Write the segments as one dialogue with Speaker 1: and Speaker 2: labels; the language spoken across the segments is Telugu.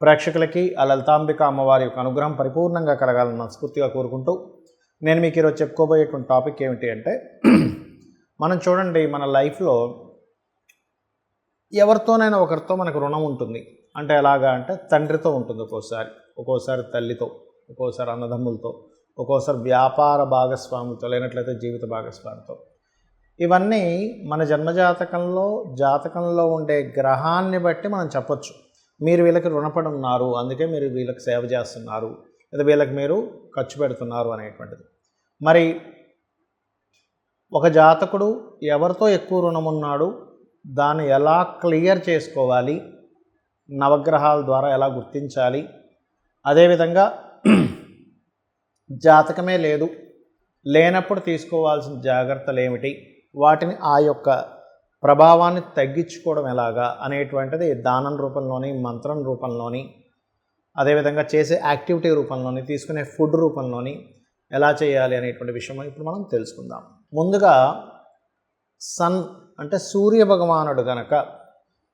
Speaker 1: ప్రేక్షకులకి ఆ లలితాంబిక అమ్మవారి యొక్క అనుగ్రహం పరిపూర్ణంగా కలగాలని మనస్ఫూర్తిగా కోరుకుంటూ నేను మీకు ఈరోజు చెప్పుకోబోయేటువంటి టాపిక్ ఏమిటి అంటే మనం చూడండి మన లైఫ్లో ఎవరితోనైనా ఒకరితో మనకు రుణం ఉంటుంది. అంటే ఎలాగా అంటే తండ్రితో ఉంటుంది ఒక్కోసారి. ఒక్కోసారి తల్లితో ఒక్కోసారి అన్నదమ్ములతో ఒక్కోసారి వ్యాపార భాగస్వాములతో లేనట్లయితే జీవిత భాగస్వామితో. ఇవన్నీ మన జన్మజాతకంలో జాతకంలో ఉండే గ్రహాన్ని బట్టి మనం చెప్పొచ్చు. మీరు వీళ్ళకి రుణపడి ఉన్నారు అందుకే మీరు వీళ్ళకి సేవ చేస్తున్నారు లేదా వీళ్ళకి మీరు ఖర్చు పెడుతున్నారు అనేటువంటిది. మరి ఒక జాతకుడు ఎవరితో ఎక్కువ రుణం ఉన్నాడు దాన్ని ఎలా క్లియర్ చేసుకోవాలి నవగ్రహాల ద్వారా ఎలా గుర్తించాలి అదేవిధంగా జాతకమే లేదు లేనప్పుడు తీసుకోవాల్సిన జాగ్రత్తలు ఏమిటి వాటిని ఆ యొక్క ప్రభావాన్ని తగ్గించుకోవడం ఎలాగా అనేటువంటిది దానం రూపంలోని మంత్రం రూపంలోని అదేవిధంగా చేసే యాక్టివిటీ రూపంలోని తీసుకునే ఫుడ్ రూపంలోని ఎలా చేయాలి అనేటువంటి విషయం ఇప్పుడు మనం తెలుసుకుందాం. ముందుగా సన్ అంటే సూర్య భగవానుడు గనక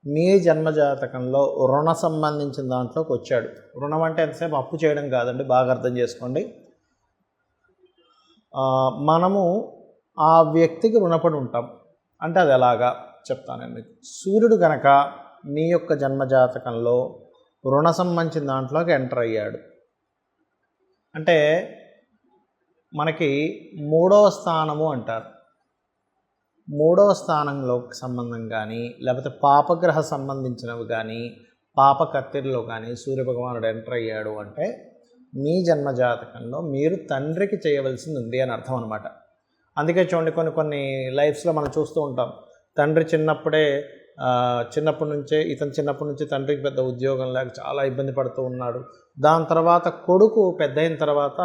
Speaker 1: మీ జన్మజాతకంలో రుణ సంబంధించిన దాంట్లోకి వచ్చాడు. రుణం అంటే ఎంతసేపు అప్పు చేయడం కాదండి బాగా అర్థం చేసుకోండి. మనము ఆ వ్యక్తికి రుణపడి ఉంటాం. అంటే అది ఎలాగా చెప్తాను మీకు. సూర్యుడు గనక మీ యొక్క జన్మజాతకంలో రుణ సంబంధించిన దాంట్లోకి ఎంటర్ అయ్యాడు. అంటే మనకి మూడవ స్థానము అంటారు. మూడవ స్థానంలోకి సంబంధం కానీ లేకపోతే పాపగ్రహ సంబంధించినవి కానీ పాప కత్తిరిలో కానీ సూర్యభగవానుడు ఎంటర్ అయ్యాడు అంటే మీ జన్మ జాతకంలో మీరు తండ్రికి చేయవలసింది ఉంది అని అర్థం అనమాట అందుకే చూడండి కొన్ని కొన్ని లైఫ్స్లో మనం చూస్తూ ఉంటాం. తండ్రి చిన్నప్పుడే చిన్నప్పటి నుంచే ఇతను చిన్నప్పటి నుంచి తండ్రికి పెద్ద ఉద్యోగం లేక చాలా ఇబ్బంది పడుతూ ఉన్నాడు. దాని తర్వాత కొడుకు పెద్ద అయిన తర్వాత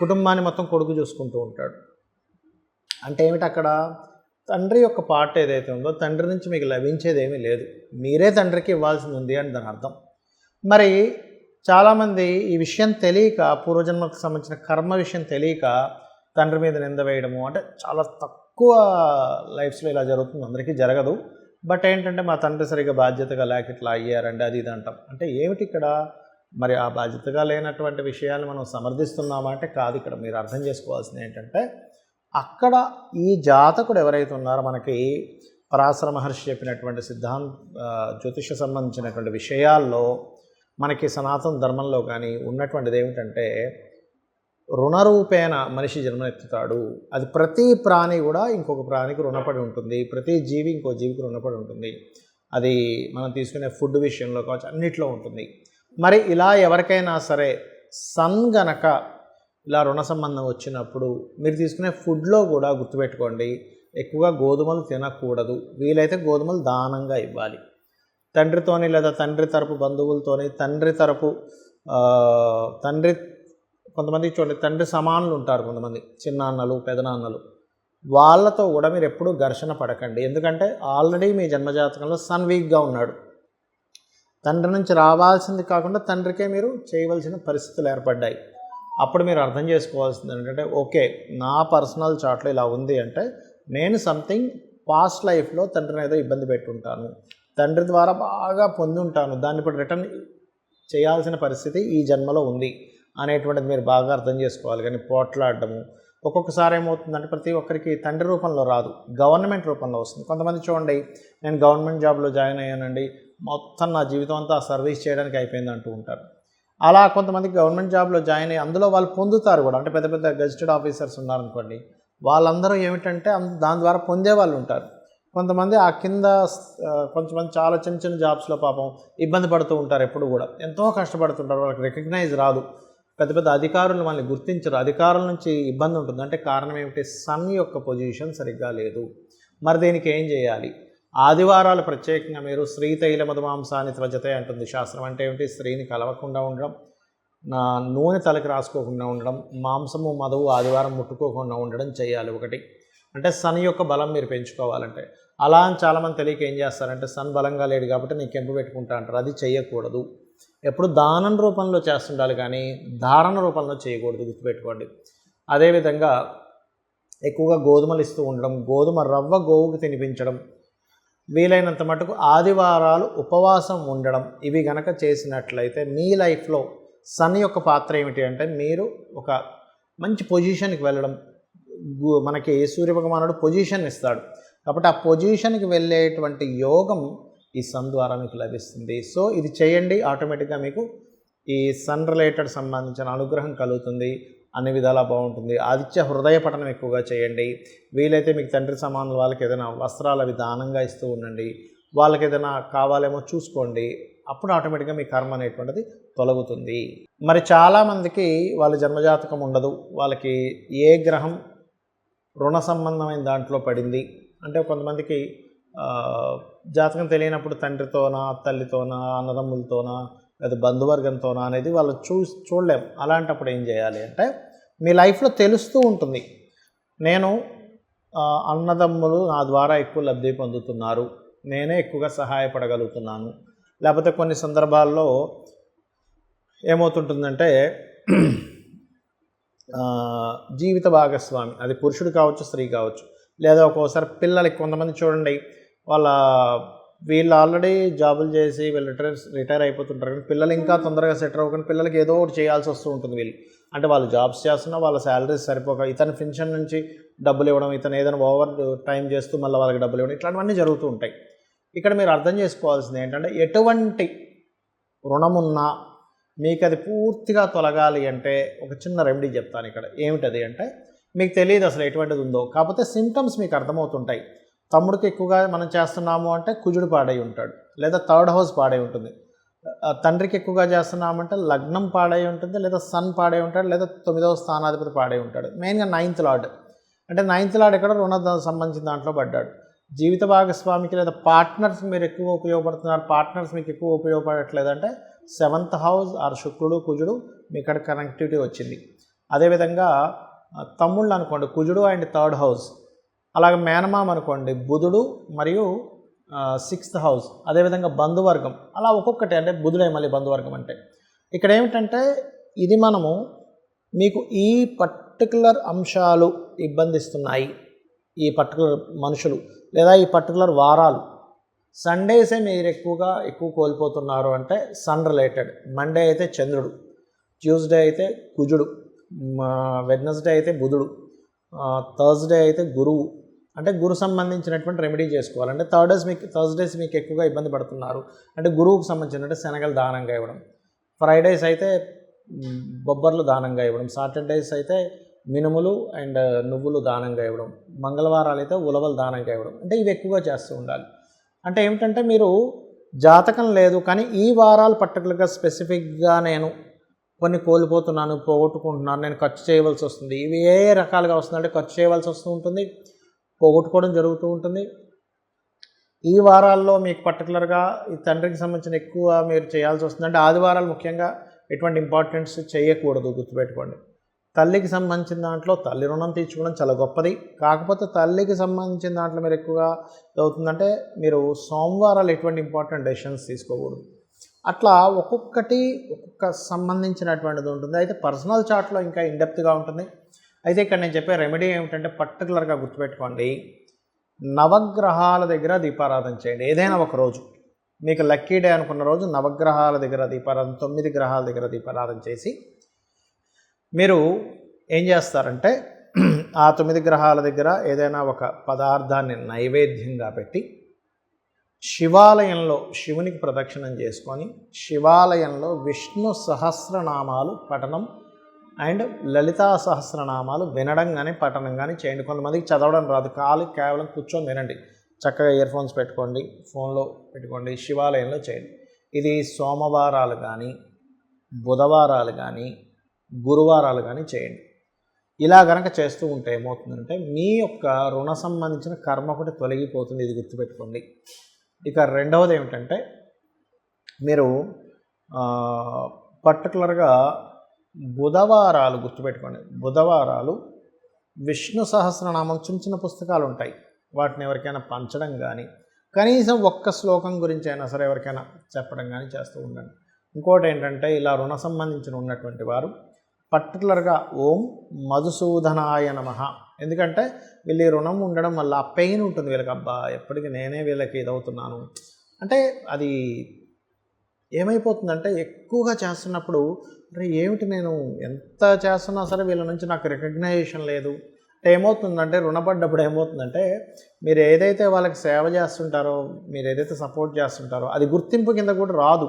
Speaker 1: కుటుంబాన్ని మొత్తం కొడుకు చూసుకుంటూ ఉంటాడు. అంటే ఏమిటి అక్కడ? తండ్రి యొక్క పార్ట్ ఏదైతే ఉందో తండ్రి నుంచి మీకు లభించేది ఏమీ లేదు. మీరే తండ్రికి ఇవ్వాల్సింది ఉంది అని దాని అర్థం. మరి చాలామంది ఈ విషయం తెలియక పూర్వజన్మకు సంబంధించిన కర్మ విషయం తెలియక తండ్రి మీద నింద వేయడము అంటే చాలా తక్కువ లైఫ్స్లో ఇలా జరుగుతుంది. అందరికీ జరగదు. బట్ ఏంటంటే మా తండ్రి సరిగ్గా బాధ్యతగా లేక ఇట్లా అయ్యారండి అది ఇది అంటాం. అంటే ఏమిటి ఇక్కడ? మరి ఆ బాధ్యతగా లేనటువంటి విషయాలు మనం సమర్థిస్తున్నామా అంటే కాదు ఇక్కడ. మీరు అర్థం చేసుకోవాల్సింది ఏంటంటే అక్కడ ఈ జాతకుడు ఎవరైతే ఉన్నారో మనకి పరాశర మహర్షి చెప్పినటువంటి సిద్ధాంత జ్యోతిష సంబంధించినటువంటి విషయాల్లో మనకి సనాతన ధర్మంలో కానీ ఉన్నటువంటిది ఏమిటంటే రుణరూపేణ మనిషి జన్మనెత్తుతాడు. అది ప్రతి ప్రాణి కూడా ఇంకొక ప్రాణికి రుణపడి ఉంటుంది. ప్రతి జీవి ఇంకో జీవికి రుణపడి ఉంటుంది. అది మనం తీసుకునే ఫుడ్ విషయంలో కావచ్చు అన్నిట్లో ఉంటుంది. మరి ఇలా ఎవరికైనా సరే సన్ గనక ఇలా రుణ సంబంధం వచ్చినప్పుడు మీరు తీసుకునే ఫుడ్లో కూడా గుర్తుపెట్టుకోండి. ఎక్కువగా గోధుమలు తినకూడదు. వీలైతే గోధుమలు దానంగా ఇవ్వాలి. తండ్రితోని లేదా తండ్రి తరపు బంధువులతోని తండ్రి తరపు తండ్రి కొంతమంది చూడండి తండ్రి సమానులు ఉంటారు కొంతమంది చిన్నాన్నలు పెదనాన్నలు. వాళ్ళతో కూడా మీరు ఎప్పుడూ ఘర్షణ పడకండి. ఎందుకంటే ఆల్రెడీ మీ జన్మజాతకంలో సన్ వీక్గా ఉన్నాడు. తండ్రి నుంచి రావాల్సింది కాకుండా తండ్రికే మీరు చేయవలసిన పరిస్థితులు ఏర్పడ్డాయి. అప్పుడు మీరు అర్థం చేసుకోవాల్సింది ఏంటంటే ఓకే నా పర్సనల్ చాట్లో ఇలా ఉంది అంటే నేను సంథింగ్ పాస్ట్ లైఫ్లో తండ్రిని ఏదో ఇబ్బంది పెట్టుంటాను. తండ్రి ద్వారా బాగా పొంది ఉంటాను దాన్ని ఇప్పుడు రిటర్న్ చేయాల్సిన పరిస్థితి ఈ జన్మలో ఉంది. అనేటువంటిది మీరు బాగా అర్థం చేసుకోవాలి. కానీ పోట్లాడడము ఒక్కొక్కసారి ఏమవుతుందంటే ప్రతి ఒక్కరికి తండ్రి రూపంలో రాదు గవర్నమెంట్ రూపంలో వస్తుంది. కొంతమంది చూడండి నేను గవర్నమెంట్ జాబ్లో జాయిన్ అయ్యానండి మొత్తం నా జీవితం అంతా సర్వీస్ చేయడానికి అయిపోయింది అంటూ ఉంటారు. అలా కొంతమంది గవర్నమెంట్ జాబ్లో జాయిన్ అయ్యి అందులో వాళ్ళు పొందుతారు కూడా. అంటే పెద్ద పెద్ద గజిటెడ్ ఆఫీసర్స్ ఉన్నారనుకోండి వాళ్ళందరూ ఏమిటంటే దాని ద్వారా పొందే వాళ్ళు ఉంటారు. కొంతమంది ఆ కింద కొంతమంది చాలా చిన్న చిన్న జాబ్స్లో పాపం ఇబ్బంది పడుతూ ఉంటారు ఎప్పుడు కూడా. ఎంతో కష్టపడుతుంటారు వాళ్ళకి రికగ్నైజ్ రాదు. పెద్ద పెద్ద అధికారులు వాళ్ళని గుర్తించరు. అధికారుల నుంచి ఇబ్బంది ఉంటుంది. అంటే కారణం ఏమిటి? సన్ యొక్క పొజిషన్ సరిగ్గా లేదు. మరి దీనికి ఏం చేయాలి? ఆదివారాలు ప్రత్యేకంగా మీరు స్త్రీ తైల మధుమాంసాన్ని త్వజతే అంటుంది శాస్త్రం. అంటే ఏమిటి? స్త్రీని కలవకుండా ఉండడం నా నూనె తలకి రాసుకోకుండా ఉండడం మాంసము మధువు ఆదివారం ముట్టుకోకుండా ఉండడం చేయాలి ఒకటి. అంటే సన్ యొక్క బలం మీరు పెంచుకోవాలంటే. అలా అని చాలామంది తెలియక ఏం చేస్తారంటే సన్ బలంగా లేడు కాబట్టి నేను కెంపు పెట్టుకుంటా అంటారు. అది చేయకూడదు. ఎప్పుడు దానం రూపంలో చేస్తుండాలి కానీ ధారణ రూపంలో చేయకూడదు గుర్తుపెట్టుకోండి. అదేవిధంగా ఎక్కువగా గోధుమలు ఇస్తూ ఉండడం గోధుమ రవ్వ గోవుకు తినిపించడం వీలైనంత మటుకు ఆదివారాలు ఉపవాసం ఉండడం ఇవి గనక చేసినట్లయితే మీ లైఫ్లో సన్ యొక్క పాత్ర ఏమిటి అంటే మీరు ఒక మంచి పొజిషన్కి వెళ్ళడం. మనకి సూర్య భగవానుడు పొజిషన్ ఇస్తాడు. కాబట్టి ఆ పొజిషన్కి వెళ్ళేటువంటి యోగం ఈ సన్ ద్వారా మీకు లభిస్తుంది. సో ఇది చేయండి. ఆటోమేటిక్గా మీకు ఈ సన్ రిలేటెడ్ సంబంధించిన అనుగ్రహం కలుగుతుంది. అన్ని విధాలా బాగుంటుంది. ఆదిత్య హృదయ పఠనం ఎక్కువగా చేయండి. వీలైతే మీకు తండ్రి సమానులు వాళ్ళకి ఏదైనా వస్త్రాలు అవి దానంగా ఇస్తూ ఉండండి. వాళ్ళకి ఏదైనా కావాలేమో చూసుకోండి. అప్పుడు ఆటోమేటిక్గా మీ కర్మ అనేటువంటిది తొలగుతుంది. మరి చాలామందికి వాళ్ళ జన్మజాతకం ఉండదు. వాళ్ళకి ఏ గ్రహం రుణ సంబంధమైన దాంట్లో పడింది? అంటే కొంతమందికి జాతకం తెలియనప్పుడు తండ్రితోనా తల్లితోనా అన్నదమ్ములతోనా లేదా బంధువర్గంతోనా అనేది వాళ్ళు చూ చూడలేం. అలాంటప్పుడు ఏం చేయాలి అంటే మీ లైఫ్లో తెలుస్తూ ఉంటుంది. నేను అన్నదమ్ములు నా ద్వారా ఎక్కువ లబ్ధి పొందుతున్నారు. నేనే ఎక్కువగా సహాయపడగలుగుతున్నాను. లేకపోతే కొన్ని సందర్భాల్లో ఏమవుతుంటుందంటే జీవిత భాగస్వామి అది పురుషుడు కావచ్చు స్త్రీ కావచ్చు లేదా ఒక్కోసారి పిల్లలకి కొంతమంది చూడండి వాళ్ళ వీళ్ళు ఆల్రెడీ జాబులు చేసి వీళ్ళు రిటైర్ రిటైర్ అయిపోతుంటారు. కానీ పిల్లలు ఇంకా తొందరగా సెటిల్ అవ్వకుండా పిల్లలకి ఏదో ఒకటి చేయాల్సి వస్తూ ఉంటుంది వీళ్ళు. అంటే వాళ్ళు జాబ్స్ చేస్తున్నా వాళ్ళ శాలరీస్ సరిపోక ఇతని పెన్షన్ నుంచి డబ్బులు ఇవ్వడం ఇతను ఏదైనా ఓవర్ టైం చేస్తూ మళ్ళీ వాళ్ళకి డబ్బులు ఇవ్వడం ఇట్లాంటివన్నీ జరుగుతూ ఉంటాయి. ఇక్కడ మీరు అర్థం చేసుకోవాల్సింది ఏంటంటే ఎటువంటి రుణమున్నా మీకు అది పూర్తిగా తొలగాలి అంటే ఒక చిన్న రెమెడీ చెప్తాను ఇక్కడ. ఏమిటది అంటే మీకు తెలియదు అసలు ఎటువంటిది ఉందో. కాకపోతే సిమ్టమ్స్ మీకు అర్థమవుతుంటాయి. తమ్ముడికి ఎక్కువగా మనం చేస్తున్నాము అంటే కుజుడు పాడై ఉంటాడు లేదా థర్డ్ హౌస్ పాడై ఉంటుంది. తండ్రికి ఎక్కువగా చేస్తున్నామంటే లగ్నం పాడై ఉంటుంది లేదా సన్ పాడై ఉంటాడు లేదా తొమ్మిదవ స్థానాధిపతి పాడై ఉంటాడు. మెయిన్గా నైన్త్ లార్డ్. అంటే నైన్త్ లార్డ్ ఎక్కడ రుణ సంబంధించిన దాంట్లో పడ్డాడు. జీవిత భాగస్వామికి లేదా పార్ట్నర్స్ మీరు ఎక్కువ ఉపయోగపడుతున్నారు పార్ట్నర్స్ మీకు ఎక్కువ ఉపయోగపడట్లేదంటే సెవెంత్ హౌస్ ఆర్ శుక్రుడు కుజుడు మీ ఇక్కడ కనెక్టివిటీ వచ్చింది. అదేవిధంగా తమ్ముళ్ళు అనుకోండి కుజుడు అండ్ థర్డ్ హౌస్. అలాగే మేనమామ అనుకోండి బుధుడు మరియు సిక్స్త్ హౌస్ అదేవిధంగా బంధువర్గం అలా ఒక్కొక్కటి అంటే బుధుడే మళ్ళీ బంధువర్గం అంటే. ఇక్కడ ఏమిటంటే ఇది మనము మీకు ఈ పర్టికులర్ అంశాలు ఇబ్బందిస్తున్నాయి ఈ పర్టికులర్ మనుషులు లేదా ఈ పర్టికులర్ వారాలు. సండేసే మీరు ఎక్కువగా ఎక్కువ కోల్పోతున్నారు అంటే సన్ రిలేటెడ్ మండే అయితే చంద్రుడు ట్యూస్డే అయితే కుజుడు వెడ్నెస్డే అయితే బుధుడు థర్స్డే అయితే గురువు అంటే గురు సంబంధించినటువంటి రెమెడీ చేసుకోవాలి. అంటే డేస్ మీకు థర్స్డేస్ మీకు ఎక్కువగా ఇబ్బంది పడుతున్నారు. అంటే గురువుకు సంబంధించినట్టు శనగలు దానంగా ఇవ్వడం. ఫ్రైడేస్ అయితే బొబ్బర్లు దానంగా ఇవ్వడం. సాటర్డేస్ అయితే మినుములు అండ్ నువ్వులు దానంగా ఇవ్వడం. మంగళవారాలు అయితే ఉలవలు దానంగా ఇవ్వడం. అంటే ఇవి ఎక్కువగా చేస్తూ ఉండాలి. అంటే ఏమిటంటే మీరు జాతకం లేదు కానీ ఈ వారాలు పర్టికులర్గా స్పెసిఫిక్గా నేను కొన్ని కోల్పోతున్నాను పోగొట్టుకుంటున్నాను నేను ఖర్చు చేయవలసి వస్తుంది. ఇవి ఏ ఏ రకాలుగా వస్తుందంటే ఖర్చు చేయవలసి వస్తూ ఉంటుంది. పోగొట్టుకోవడం జరుగుతూ ఉంటుంది. ఈ వారాల్లో మీకు పర్టికులర్గా ఈ తండ్రికి సంబంధించిన ఎక్కువ మీరు చేయాల్సి వస్తుంది. అంటే ఆదివారాలు ముఖ్యంగా ఎటువంటి ఇంపార్టెన్స్ చేయకూడదు గుర్తుపెట్టుకోండి. తల్లికి సంబంధించిన దాంట్లో తల్లి రుణం తీర్చుకోవడం చాలా గొప్పది. కాకపోతే తల్లికి సంబంధించిన దాంట్లో మీరు ఎక్కువగా అవుతుందంటే మీరు సోమవారాలు ఎటువంటి ఇంపార్టెంట్ డెసిషన్స్ తీసుకోకూడదు. అట్లా ఒక్కొక్కటి ఒక్కొక్క సంబంధించినటువంటిది ఉంటుంది. అయితే పర్సనల్ చార్ట్లో ఇంకా ఇండెప్త్గా ఉంటుంది. అయితే ఇక్కడ నేను చెప్పే రెమెడీ ఏమిటంటే పర్టికులర్గా గుర్తుపెట్టుకోండి. నవగ్రహాల దగ్గర దీపారాధన చేయండి. ఏదైనా ఒక రోజు. మీకు లక్కీ డే అనుకున్న రోజు నవగ్రహాల దగ్గర దీపారాధన తొమ్మిది గ్రహాల దగ్గర దీపారాధన చేసి మీరు ఏం చేస్తారంటే ఆ తొమ్మిది గ్రహాల దగ్గర ఏదైనా ఒక పదార్థాన్ని నైవేద్యంగా పెట్టి శివాలయంలో శివునికి ప్రదక్షిణం చేసుకొని శివాలయంలో విష్ణు సహస్రనామాలు పఠనం అండ్ లలితా సహస్రనామాలు వినడం కానీ పఠనం కానీ చేయండి. కొంతమందికి చదవడం రాదు. కాలు కేవలం కూర్చొని వినండి. చక్కగా ఇయర్ ఫోన్స్ పెట్టుకోండి ఫోన్లో పెట్టుకోండి శివాలయంలో చేయండి. ఇది సోమవారాలు కానీ బుధవారాలు కానీ గురువారాలు కానీ చేయండి. ఇలా గనక చేస్తూ ఉంటే ఏమవుతుందంటే మీ యొక్క రుణ సంబంధించిన కర్మ ఒకటి తొలగిపోతుంది. ఇది గుర్తుపెట్టుకోండి. ఇక రెండవది ఏమిటంటే మీరు పర్టికులర్గా బుధవారాలు గుర్తుపెట్టుకోండి. బుధవారాలు విష్ణు సహస్రనామం చిన్న చిన్న పుస్తకాలు ఉంటాయి వాటిని ఎవరికైనా పంచడం కానీ కనీసం ఒక్క శ్లోకం గురించి అయినా సరే ఎవరికైనా చెప్పడం కానీ చేస్తూ ఉండండి. ఇంకోటి ఏంటంటే ఇలా రుణ సంబంధించిన ఉన్నటువంటి వారు పర్టికులర్గా ఓం మధుసూదనాయ నమ. ఎందుకంటే వీళ్ళు రుణం ఉండడం వల్ల పెయిన్ ఉంటుంది. వీళ్ళకి అబ్బా ఎప్పటికీ నేనే వీళ్ళకి ఇదవుతున్నాను. అంటే అది ఏమైపోతుందంటే ఎక్కువగా చేస్తున్నప్పుడు అరే ఏమిటి నేను ఎంత చేస్తున్నా సరే వీళ్ళ నుంచి నాకు రికగ్నైజేషన్ లేదు. అంటే ఏమవుతుందంటే రుణపడ్డప్పుడు ఏమవుతుందంటే మీరు ఏదైతే వాళ్ళకి సేవ చేస్తుంటారో మీరు ఏదైతే సపోర్ట్ చేస్తుంటారో అది గుర్తింపు కింద కూడా రాదు.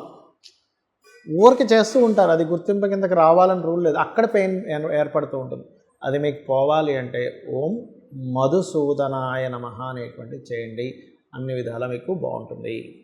Speaker 1: ఊరికి చేస్తూ ఉంటారు అది గుర్తింపు కిందకి రావాలని రూల్ లేదు. అక్కడ పెయిన్ ఏర్పడుతూ ఉంటుంది. అది మీకు పోవాలి అంటే ఓం మధుసూదనాయ నమ అనేటువంటి చేయండి. అన్ని విధాలా మీకు బాగుంటుంది.